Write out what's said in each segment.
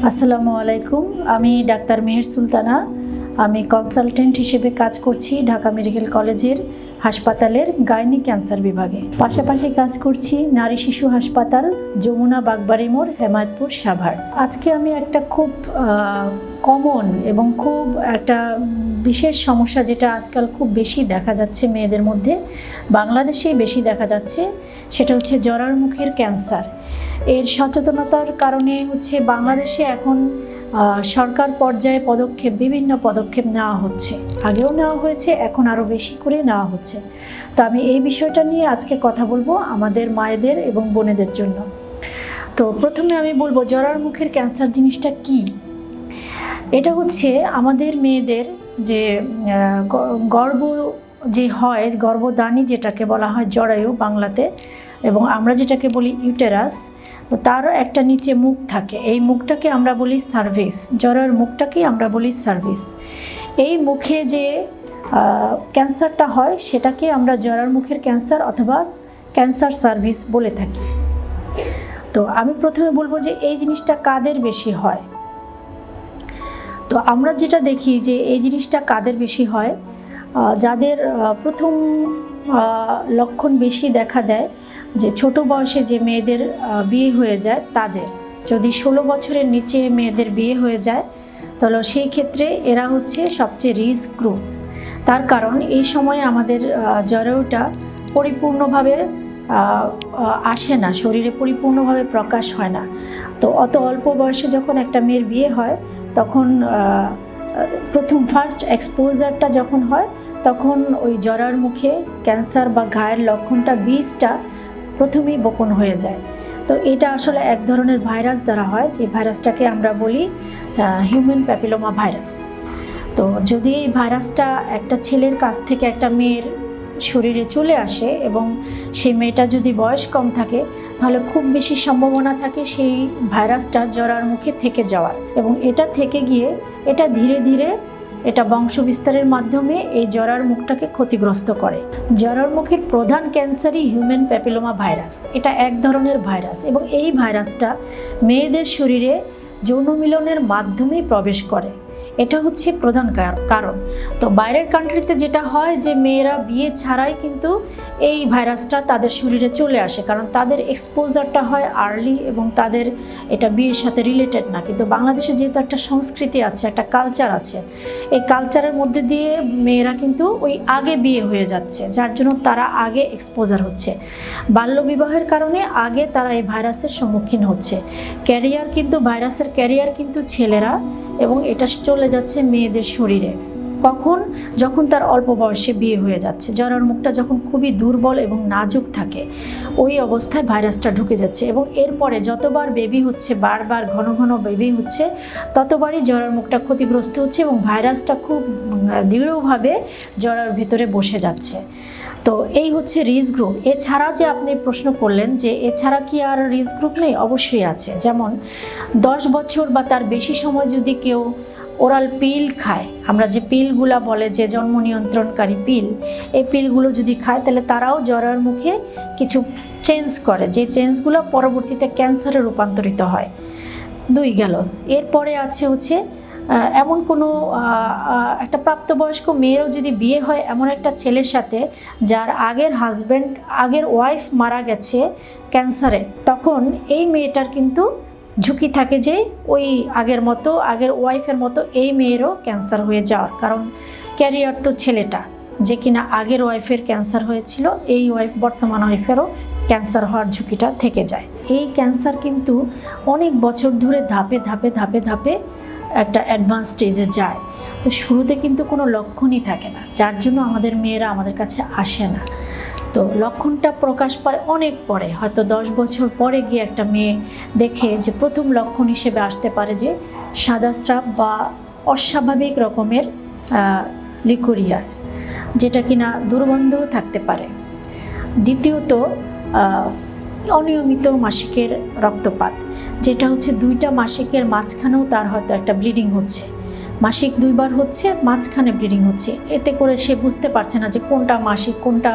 আসসালামু আলাইকুম। আমি ডাক্তার মেহের সুলতানা। আমি কনসালটেন্ট হিসেবে কাজ করছি ঢাকা মেডিকেল কলেজের হাসপাতালের গাইনি ক্যান্সার বিভাগে। পাশাপাশি কাজ করছি নারী শিশু হাসপাতাল, যমুনা বাগবাড়ি মোড়, হেমায়তপুর, সাভার। আজকে আমি একটা খুব কমন এবং খুব একটা বিশেষ সমস্যা যেটা আজকাল খুব বেশি দেখা যাচ্ছে মেয়েদের মধ্যে, বাংলাদেশেই বেশি দেখা যাচ্ছে, সেটা হচ্ছে জরার মুখের ক্যান্সার। এর সচেতনতার কারণে হচ্ছে বাংলাদেশে এখন সরকার পর্যায়ে পদক্ষেপ বিভিন্ন পদক্ষেপ নেওয়া হচ্ছে। আগেও নেওয়া হয়েছে এখন আরও বেশি করে নেওয়া হচ্ছে। তো আমি এই বিষয়টা নিয়ে আজকে কথা বলব আমাদের মায়েদের এবং বোনেদের জন্য। তো প্রথমে আমি বলব জরার মুখের ক্যান্সার জিনিসটা কি? এটা হচ্ছে আমাদের মেয়েদের যে আহ, গ- গর্ভ যে হয় গর্ভদানী যেটাকে বলা হয় জরায়ু বাংলাতে এবং আমরা যেটাকে বলি ইউটেরাস তো তারও একটা নিচে মুখ থাকে। এই মুখটাকে আমরা বলি সার্ভিস। জ্বরের মুখটাকেই আমরা বলি সার্ভিস। এই মুখে যে ক্যান্সারটা হয়, সেটাকে আমরা জ্বরের মুখের ক্যান্সার অথবা ক্যান্সার সার্ভিস বলে থাকি। তো আমি প্রথমে বলব যে, এই জিনিসটা কাদের বেশি হয়? তো আমরা যেটা দেখি যে, এই জিনিসটা কাদের বেশি হয়? যাদের প্রথম লক্ষণ বেশি দেখা দেয় যে ছোট বয়সে যে মেয়েদের বিয়ে হয়ে যায় তাদের। যদি ষোলো বছরের নিচে মেয়েদের বিয়ে হয়ে যায়, তাহলে সেই ক্ষেত্রে এরা হচ্ছে সবচেয়ে রিস্ক গ্রুপ তার কারণ, এই সময় আমাদের জরায়ুটা পরিপূর্ণভাবে আসে না, শরীরে পরিপূর্ণভাবে প্রকাশ হয় না। তো অত অল্প বয়সে যখন একটা মেয়ের বিয়ে হয়, তখন প্রথম ফার্স্ট এক্সপোজারটা যখন হয়, তখন ওই জরার মুখে ক্যান্সার বা ঘায়ের লক্ষণটা, বীজটা প্রথমেই বপন হয়ে যায়। তো এটা আসলে এক ধরনের ভাইরাস দ্বারা হয়, যে ভাইরাসটাকে আমরা বলি হিউম্যান প্যাপিলোমা ভাইরাস তো যদি এই ভাইরাসটা একটা ছেলের কাছ থেকে একটা মেয়ের শরীরে চলে আসে এবং সেই মেয়েটা যদি বয়স কম থাকে, তাহলে খুব বেশি সম্ভাবনা থাকে সেই ভাইরাসটা জরার মুখে থেকে যাওয়ার। এবং এটা থেকে গিয়ে এটা ধীরে ধীরে এটা বংশ বিস্তারের মাধ্যমে এই জরার মুখটাকে ক্ষতিগ্রস্ত করে। জরার মুখের প্রধান ক্যান্সারই হিউম্যান প্যাপিলোমা ভাইরাস। এটা এক ধরনের ভাইরাস এবং এই ভাইরাসটা মেয়েদের শরীরে যৌন মিলনের মাধ্যমেই প্রবেশ করে। এটা হচ্ছে প্রধান কার- কারণ। তো বাইরের কান্ট্রিতে যেটা হয় যে মেয়েরা বিয়ে ছাড়াই কিন্তু এই ভাইরাসটা তাদের শরীরে চলে আসে, কারণ তাদের এক্সপোজারটা হয় আর্লি এবং তাদের এটা বিয়ের সাথে রিলেটেড না। কিন্তু বাংলাদেশে যেহেতু একটা সংস্কৃতি আছে, একটা কালচার আছে, এই কালচারের মধ্যে দিয়ে মেয়েরা কিন্তু ওই আগে বিয়ে হয়ে যাচ্ছে, যার জন্য তারা আগে এক্সপোজার হচ্ছে। বাল্যবিবাহের কারণে আগে তারা এই ভাইরাসের সম্মুখীন হচ্ছে। ক্যারিয়ার কিন্তু ভাইরাসের ক্যারিয়ার কিন্তু ছেলেরা এবং এটা চলে যাচ্ছে মেয়েদের শরীরে। কখন? যখন তার অল্প বয়সে বিয়ে হয়ে যাচ্ছে। জরার মুখটা যখন খুবই দুর্বল এবং নাজুক থাকে, ওই অবস্থায় ভাইরাসটা ঢুকে যাচ্ছে এবং এরপরে যতবার বেবি হচ্ছে, বারবার ঘন ঘন বেবি হচ্ছে, ততবারই জরার মুখটা ক্ষতিগ্রস্ত হচ্ছে এবং ভাইরাসটা খুব দৃঢ়ভাবে জরার ভেতরে বসে যাচ্ছে। তো এই হচ্ছে রিস গ্রুপ এছাড়া যে আপনি প্রশ্ন করলেন যে এছাড়া কি আর রিস গ্রুপ নেই? অবশ্যই আছে। যেমন দশ বছর বা তার বেশি সময় যদি কেউ ওরাল পিল খায়, আমরা যে পিলগুলা বলে যে জন্ম নিয়ন্ত্রণকারী পিল এই পিলগুলো যদি খায়, তাহলে তারাও জ্বরের মুখে কিছু চেঞ্জ করে। যে চেঞ্জগুলো পরবর্তীতে ক্যান্সারে রূপান্তরিত হয়। দুই গেল। এরপরে আছে হচ্ছে এমন কোনো একটা প্রাপ্তবয়স্ক মেয়েরও যদি বিয়ে হয় এমন একটা ছেলের সাথে যার আগের হাজব্যান্ড আগের ওয়াইফ মারা গেছে ক্যান্সারে তখন এই মেয়েটার কিন্তু ঝুঁকি থাকে যে ওই আগের মতো, আগের ওয়াইফের মতো এই মেয়েরও ক্যান্সার হয়ে যাওয়ার। কারণ ক্যারিয়ার তো ছেলেটা, যে কিনা আগের ওয়াইফের ক্যান্সার হয়েছিল, এই ওয়াইফ বর্তমান ওয়াইফেরও ক্যান্সার হওয়ার ঝুঁকিটা থেকে যায়। এই ক্যান্সার কিন্তু অনেক বছর ধরে ধাপে ধাপে ধাপে ধাপে একটা অ্যাডভান্স স্টেজে যায়। তো শুরুতে কিন্তু কোনো লক্ষণই থাকে না। যার জন্য আমাদের মেয়েরা আমাদের কাছে আসে না। তো লক্ষণটা প্রকাশ পায় অনেক পরে। হয়তো দশ বছর পরে গিয়ে একটা মেয়ে দেখে যে প্রথম লক্ষণ হিসেবে আসতে পারে যে সাদা স্রাব বা অস্বাভাবিক রকমের লিকুরিয়া, যেটা কিনা দুর্গন্ধও থাকতে পারে। দ্বিতীয়ত অনিয়মিত মাসিকের রক্তপাত। যেটা হচ্ছে দুইটা মাসিকের মাঝখানেও তার হয়তো একটা ব্লিডিং হচ্ছে। মাসিক দুইবার হচ্ছে, মাঝখানে ব্লিডিং হচ্ছে। এতে করে সে বুঝতে পারছে না যে কোনটা মাসিক, কোনটা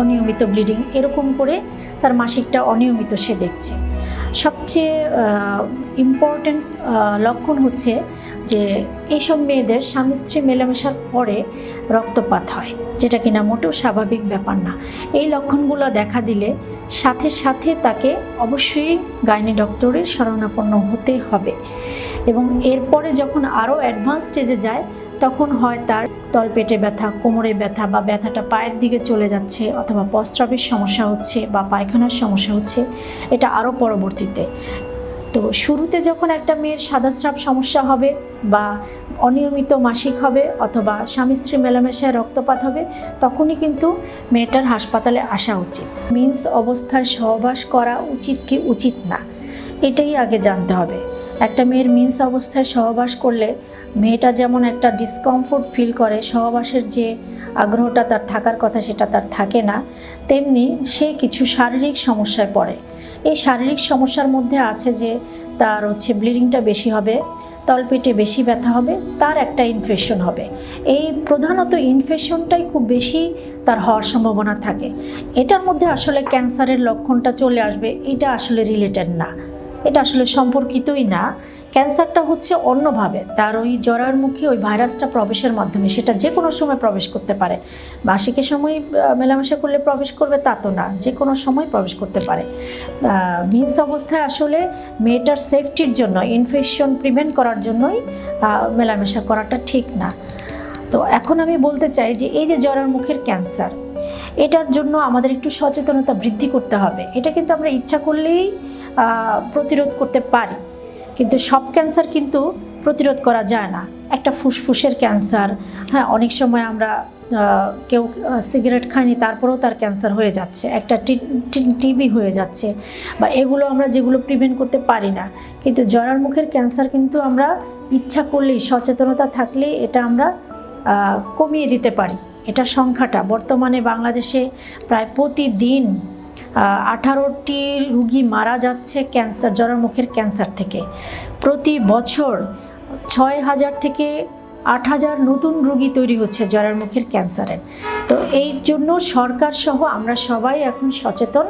অনিয়মিত ব্লিডিং এরকম করে তার মাসিকটা অনিয়মিত সে দেখছে। সবচেয়ে ইম্পর্ট্যান্ট লক্ষণ হচ্ছে যে এইসব মেয়েদের স্বামী স্ত্রী মেলামেশার পরে রক্তপাত হয়, যেটা কিনা মোটেও স্বাভাবিক ব্যাপার না। এই লক্ষণগুলো দেখা দিলে সাথে সাথে তাকে অবশ্যই গাইনি ডক্টরের শরণাপন্ন হতে হবে। এবং এরপরে যখন আরও অ্যাডভান্স স্টেজে যায় তখন হয় তার তলপেটে ব্যথা, কোমরে ব্যথা বা ব্যথাটা পায়ের দিকে চলে যাচ্ছে অথবা প্রস্রাবের সমস্যা হচ্ছে বা পায়খানার সমস্যা হচ্ছে। এটা আরও পরবর্তীতে। তো শুরুতে যখন একটা মেয়ের সাদাস্রাব সমস্যা হবে বা অনিয়মিত মাসিক হবে অথবা স্বামী স্ত্রী মেলামেশায় রক্তপাত হবে, তখনই কিন্তু মেয়েটার হাসপাতালে আসা উচিত। মিন্স অবস্থায় সহবাস করা উচিত কি উচিত না, এটাই আগে জানতে হবে। একটা মেয়ের মিন্স অবস্থায় সহবাস করলে মেয়েটা যেমন একটা ডিসকমফোর্ট ফিল করে, সহবাসের যে আগ্রহটা তার থাকার কথা সেটা তার থাকে না, তেমনি সে কিছু শারীরিক সমস্যায় পড়ে। এই শারীরিক সমস্যার মধ্যে আছে যে তার হচ্ছে ব্লিডিংটা বেশি হবে, তলপেটে বেশি ব্যথা হবে, তার একটা ইনফেকশন হবে। এই প্রধানত ইনফেকশনটাই খুব বেশি তার হওয়ার সম্ভাবনা থাকে। এটার মধ্যে আসলে ক্যান্সারের লক্ষণটা চলে আসবে, এটা আসলে রিলেটেড না। এটা আসলে সম্পর্কিতই না। ক্যান্সারটা হচ্ছে অন্যভাবে। তার ওই জরার মুখে ওই ভাইরাসটা প্রবেশের মাধ্যমে সেটা যে কোনো সময় প্রবেশ করতে পারে। মাসিকের সময় মেলামেশা করলে প্রবেশ করবে তা তো না যে কোনো সময় প্রবেশ করতে পারে। মিন্স অবস্থায় আসলে মেয়েটার সেফটির জন্য ইনফেকশন প্রিভেন্ট করার জন্যই মেলামেশা করাটা ঠিক না। তো এখন আমি বলতে চাই যে এই যে জরার মুখের ক্যান্সার, এটার জন্য আমাদের একটু সচেতনতা বৃদ্ধি করতে হবে। এটা কিন্তু আমরা ইচ্ছা করলেই প্রতিরোধ করতে পারি। কিন্তু সব ক্যান্সার কিন্তু প্রতিরোধ করা যায় না। একটা ফুসফুসের ক্যান্সার হ্যাঁ অনেক সময় আমরা কেউ সিগারেট খায়নি তারপরেও তার ক্যান্সার হয়ে যাচ্ছে। একটা টিবি হয়ে যাচ্ছে বা এগুলো আমরা যেগুলো প্রিভেন্ট করতে পারি না। কিন্তু জরার মুখের ক্যান্সার কিন্তু আমরা ইচ্ছা করলেই, সচেতনতা থাকলেই এটা আমরা কমিয়ে দিতে পারি। এটা সংখ্যাটা বর্তমানে বাংলাদেশে প্রায় প্রতিদিন আঠারোটি রুগী মারা যাচ্ছে ক্যান্সার জরার মুখের ক্যান্সার থেকে। প্রতি বছর ছয় হাজার থেকে আট হাজার নতুন রুগী তৈরি হচ্ছে জ্বরের মুখের ক্যান্সারের। তো এই জন্য সরকার সহ আমরা সবাই এখন সচেতন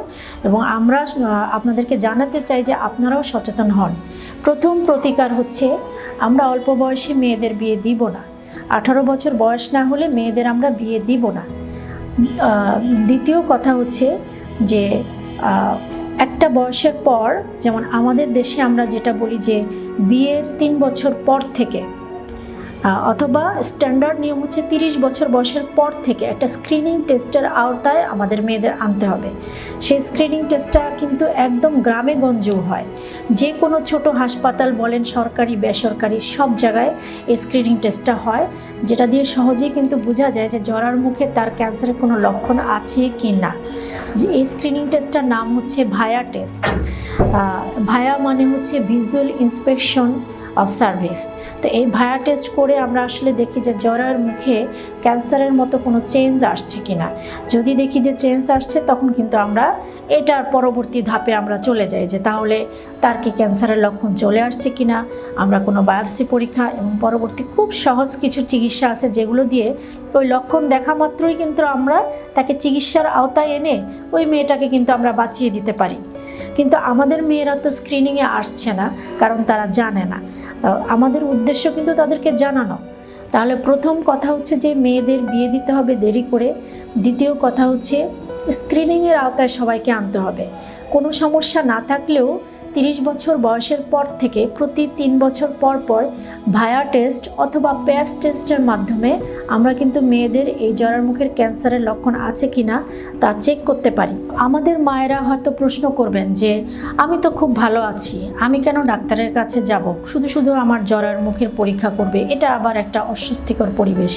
এবং আমরা আপনাদেরকে জানাতে চাই যে আপনারাও সচেতন হন। প্রথম প্রতিকার হচ্ছে, আমরা অল্প বয়সী মেয়েদের বিয়ে দিব না। আঠারো বছর বয়স না হলে মেয়েদের আমরা বিয়ে দিব না। দ্বিতীয় কথা হচ্ছে যে একটা বয়সের পর, যেমন আমাদের দেশে আমরা যেটা বলি যে, বিয়ের তিন বছর পর থেকে অথবা স্ট্যান্ডার্ড নিয়ম হচ্ছে তিরিশ বছর বয়সের পর থেকে একটা স্ক্রিনিং টেস্টের আওতায় আমাদের মেয়েদের আনতে হবে। সেই স্ক্রিনিং টেস্টটা কিন্তু একদম গ্রামে গঞ্জেও হয়। যে কোনো ছোট হাসপাতাল বলেন, সরকারি, বেসরকারি, সব জায়গায় এই স্ক্রিনিং টেস্টটা হয়, যেটা দিয়ে সহজেই কিন্তু বোঝা যায় যে জরার মুখে তার ক্যান্সারের কোনো লক্ষণ আছে কি না। যে এই স্ক্রিনিং টেস্টটার নাম হচ্ছে ভায়া টেস্ট ভায়া মানে হচ্ছে ভিজুয়াল ইন্সপেকশন অফ সার্ভিস তো এই ভায়া টেস্ট করে আমরা আসলে দেখি যে জ্বরের মুখে ক্যান্সারের মতো কোনো চেঞ্জ আসছে কিনা। যদি দেখি যে চেঞ্জ আসছে, তখন কিন্তু আমরা এটার পরবর্তী ধাপে আমরা চলে যাই যে তাহলে তার কি ক্যান্সারের লক্ষণ চলে আসছে কি না আমরা কোনো বায়োপসি পরীক্ষা এবং পরবর্তী খুব সহজ কিছু চিকিৎসা আছে যেগুলো দিয়ে ওই লক্ষণ দেখা মাত্রই কিন্তু আমরা তাকে চিকিৎসার আওতায় এনে ওই মেয়েটাকে কিন্তু আমরা বাঁচিয়ে দিতে পারি। কিন্তু আমাদের মেয়েরা তো স্ক্রিনিংয়ে আসছে না, কারণ তারা জানে না। আমাদের উদ্দেশ্য কিন্তু তাদেরকে জানানো। তাহলে প্রথম কথা হচ্ছে যে মেয়েদের বিয়ে দিতে হবে দেরি করে। দ্বিতীয় কথা হচ্ছে স্ক্রিনিংয়ের আওতায় সবাইকে আনতে হবে। কোনো সমস্যা না থাকলেও তিরিশ বছর বয়সের পর থেকে প্রতি তিন বছর পর পর ভায়া টেস্ট অথবা প্যাপস টেস্টের মাধ্যমে আমরা কিন্তু মেয়েদের এই জরার মুখের ক্যান্সারের লক্ষণ আছে কি না তা চেক করতে পারি। আমাদের মায়েরা হয়তো প্রশ্ন করবেন যে, আমি তো খুব ভালো আছি, আমি কেন ডাক্তারের কাছে যাব? শুধু শুধু আমার জরার মুখের পরীক্ষা করবে, এটা আবার একটা অস্বস্তিকর পরিবেশ।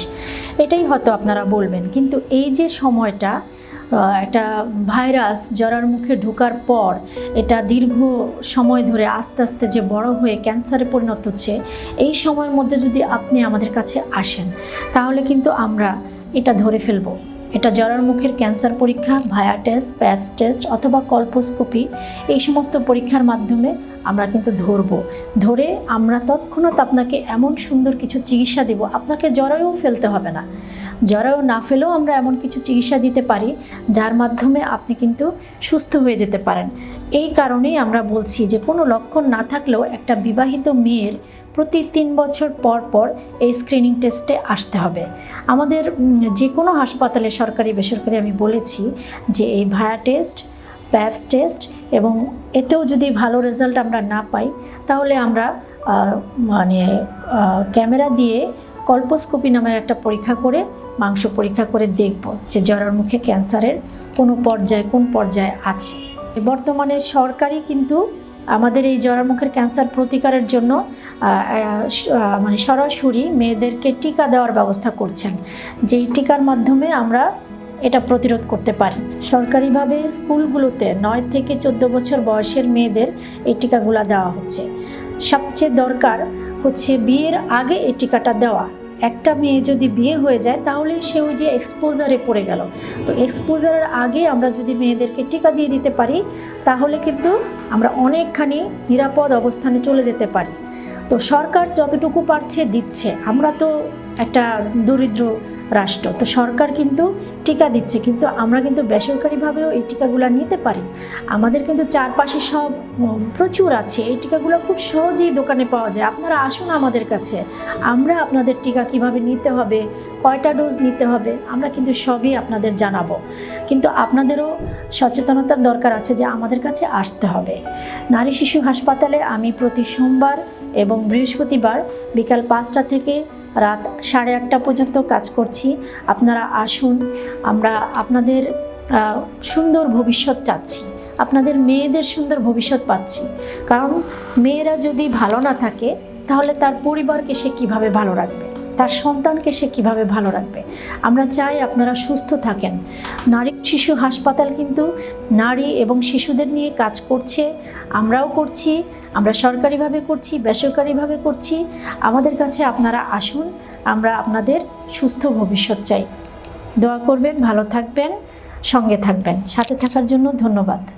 এটাই হয়তো আপনারা বলবেন। কিন্তু এই যে সময়টা একটা ভাইরাস জরার মুখে ঢোকার পর এটা দীর্ঘ সময় ধরে আস্তে আস্তে যে বড় হয়ে ক্যান্সারে পরিণত হচ্ছে, এই সময়ের মধ্যে যদি আপনি আমাদের কাছে আসেন, তাহলে কিন্তু আমরা এটা ধরে ফেলব। এটা জরার মুখের ক্যান্সার পরীক্ষা, ভায়া টেস্ট প্যাপস টেস্ট অথবা কল্পোস্কোপি, এই সমস্ত পরীক্ষার মাধ্যমে আমরা কিন্তু ধরবো। ধরে আমরা তৎক্ষণাৎ আপনাকে এমন সুন্দর কিছু চিকিৎসা দেব, আপনাকে জরায়ুও ফেলতে হবে না। জরায়ু না ফেলেও আমরা এমন কিছু চিকিৎসা দিতে পারি, যার মাধ্যমে আপনি কিন্তু সুস্থ হয়ে যেতে পারেন। এই কারণেই আমরা বলছি যে, কোনো লক্ষণ না থাকলেও একটা বিবাহিত মেয়ের প্রতি তিন বছর পর পর এই স্ক্রিনিং টেস্টে আসতে হবে। আমাদের যে কোনো হাসপাতালে সরকারি, বেসরকারি আমি বলেছি যে, এই ভায়া টেস্ট প্যাপস টেস্ট এবং এতেও যদি ভালো রেজাল্ট আমরা না পাই, তাহলে আমরা মানে ক্যামেরা দিয়ে কল্পোস্কোপি নামের একটা পরীক্ষা করে, মাংস পরীক্ষা করে দেখব যে জ্বরের মুখে ক্যান্সারের কোনো পর্যায়ে কোন পর্যায়ে আছে। বর্তমানে সরকারি কিন্তু আমাদের এই জরামুখের ক্যান্সার প্রতিকারের জন্য মানে সরাসরি মেয়েদেরকে টিকা দেওয়ার ব্যবস্থা করছেন। যেই টিকার মাধ্যমে আমরা এটা প্রতিরোধ করতে পারি। সরকারিভাবে স্কুলগুলোতে নয় থেকে চোদ্দ বছর বয়সের মেয়েদের এই টিকাগুলো দেওয়া হচ্ছে। সবচেয়ে দরকার হচ্ছে বিয়ের আগে এই টিকাটা দেওয়া। একটা মেয়ে যদি বিয়ে হয়ে যায়, তাহলে সে ওই যে এক্সপোজারে পড়ে গেল। তো এক্সপোজারের আগে আমরা যদি মেয়েদেরকে টিকা দিয়ে দিতে পারি, তাহলে কিন্তু আমরা অনেকখানি নিরাপদ অবস্থানে চলে যেতে পারি। তো সরকার যতটুকু পারছে দিচ্ছে। আমরা তো একটা দরিদ্র রাষ্ট্র, তো সরকার কিন্তু টিকা দিচ্ছে, কিন্তু আমরা কিন্তু বেসরকারিভাবেও এই টিকাগুলো নিতে পারি। আমাদের কিন্তু চারপাশে সব প্রচুর আছে। এই টিকাগুলো খুব সহজেই দোকানে পাওয়া যায়। আপনারা আসুন আমাদের কাছে। আমরা আপনাদের টিকা কীভাবে নিতে হবে, কয়টা ডোজ নিতে হবে, আমরা কিন্তু সবই আপনাদের জানাব। কিন্তু আপনাদেরও সচেতনতার দরকার আছে যে আমাদের কাছে আসতে হবে। নারী শিশু হাসপাতালে আমি প্রতি সোমবার এবং বৃহস্পতিবার বিকাল পাঁচটা থেকে রাত সাড়ে আটটা পর্যন্ত কাজ করছি। আপনারা আসুন, আমরা আপনাদের সুন্দর ভবিষ্যৎ চাচ্ছি। আপনাদের মেয়েদের সুন্দর ভবিষ্যৎ পাচ্ছি। কারণ মেয়েরা যদি ভালো না থাকে, তাহলে তার পরিবারকে সে কীভাবে ভালো রাখবে? তার সন্তানকে সে কীভাবে ভালো রাখবে? আমরা চাই আপনারা সুস্থ থাকেন। নারী শিশু হাসপাতাল কিন্তু নারী এবং শিশুদের নিয়ে কাজ করছে, আমরাও করছি, আমরা সরকারিভাবে করছি, বেসরকারিভাবে করছি। আমাদের কাছে আপনারা আসুন, আমরা আপনাদের সুস্থ ভবিষ্যৎ চাই। দোয়া করবেন, ভালো থাকবেন, সঙ্গে থাকবেন। সাথে থাকার জন্য ধন্যবাদ।